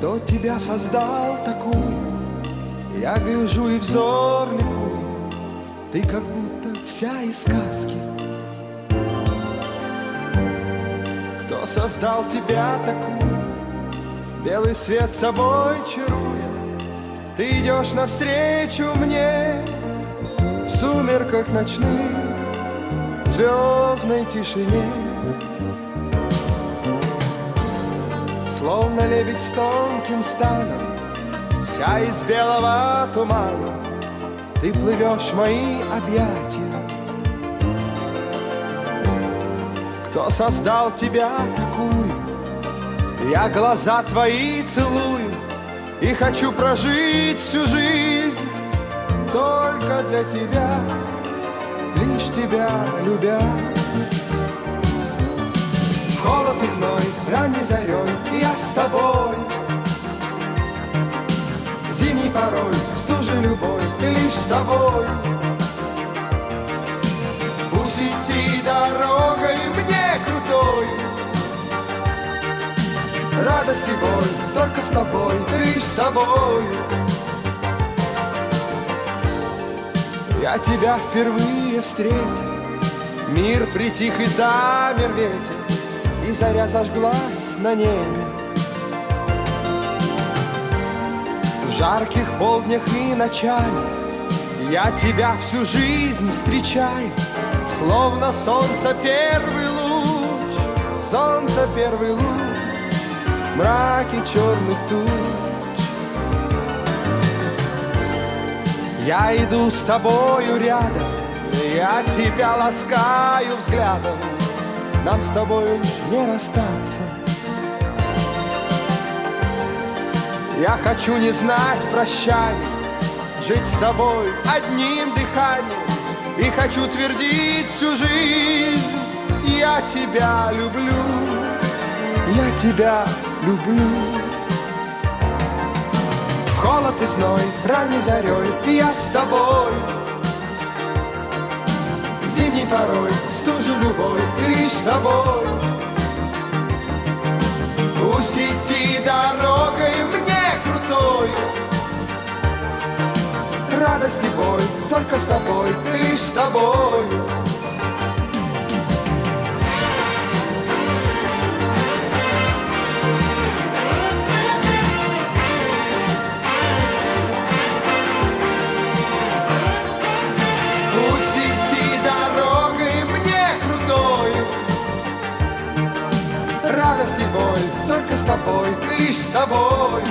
Кто тебя создал такую? Я гляжу и взор ликую Ты как будто вся из сказки Кто создал тебя такую? Белый свет собой чаруя Ты идешь навстречу мне В сумерках ночных В звездной тишине Словно лебедь с тонким станом Вся из белого тумана. Ты плывешь в мои объятия. Кто создал тебя такую? Я глаза твои целую И хочу прожить всю жизнь Только для тебя Лишь тебя любя. Холод и зной, ранней зарей Радость и боль только с тобой, лишь с тобой. Я тебя впервые встретил Мир притих и замер ветер И заря зажглась на небе. В жарких полднях и ночами Я тебя всю жизнь встречаю Словно солнце первый луч Солнце первый луч Мраке черных туч. Я иду с тобою рядом Я тебя ласкаю взглядом. Нам с тобой уж не расстаться. Я хочу не знать прощания Жить с тобой одним дыханием. И хочу твердить всю жизнь Я тебя люблю Я тебя В холод и зной, ранней зарей Я с тобой. Зимней порой, стужу любой Лишь с тобой. Пусть дорогой мне крутой. Радость и боль только с тобой, лишь с тобой Радость и боль только с тобой, лишь с тобой.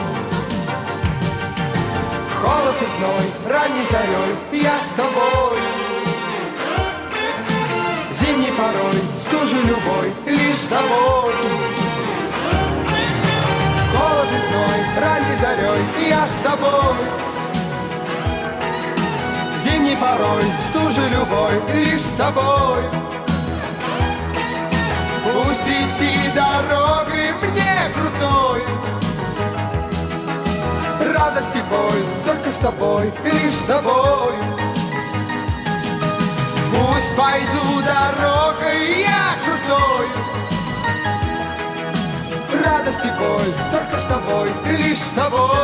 В холод и зной, ранней зарей я с тобой. Зимней порой, стужи любой, лишь с тобой. В холод и зной, ранней зарей я с тобой. Зимней порой, стужи любой, лишь с тобой Радость и боль только с тобой, лишь с тобой. Пусть пойду дорогой я крутой. Радость и боль только с тобой, лишь с тобой